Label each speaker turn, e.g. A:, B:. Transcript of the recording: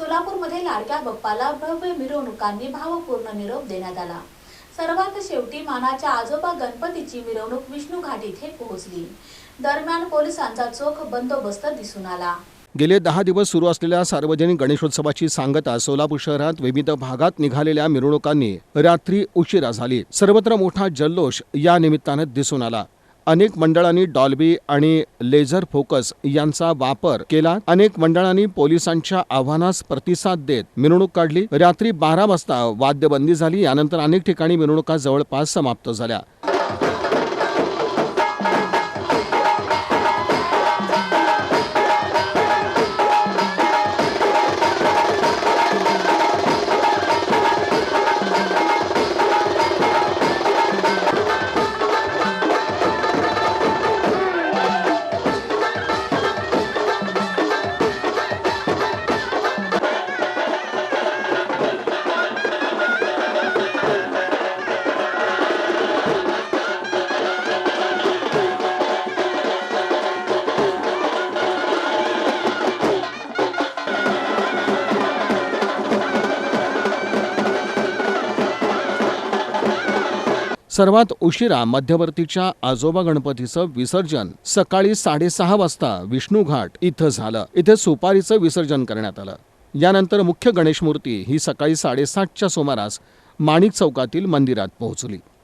A: सोलापूरमध्ये लाडक्या बाप्पाला भव्य मिरवणुकांनी भावपूर्ण निरोप देण्यात आला. सर्वात शेवटी मानाच्या आजोबा गणपतीची मिरवणूक विष्णू घाट इथे पोहोचली. दरम्यान पोलिसांचा चोख बंदोबस्त दिसून आला.
B: गेले दहा दिवस सुरू असलेल्या सार्वजनिक गणेशोत्सवाची सांगता सोलापूर शहरात विविध भागात निघालेल्या मिरवणुकांनी रात्री उशिरा झाली. सर्वत्र मोठा जल्लोष या निमित्तानं दिसून आला. अनेक मंडळांनी डॉल्बी आणि लेझर फोकस यांचा वापर केला. अनेक मंडळांनी पोलिसांच्या आव्हानास प्रतिसाद देत मिरवणूक काढली. रात्री बारा वाजता वाद्यबंदी झाली. यानंतर अनेक ठिकाणी मिरवणुका जवळपास समाप्त झाल्या. सर्वात उशिरा मध्यवर्तीच्या आजोबा गणपतीचं विसर्जन सकाळी साडेसहा वाजता विष्णू घाट इथं झालं. इथे सुपारीचं विसर्जन करण्यात आलं. यानंतर मुख्य गणेश मूर्ती ही सकाळी साडेसातच्या सुमारास माणिक चौकातील मंदिरात पोहोचली.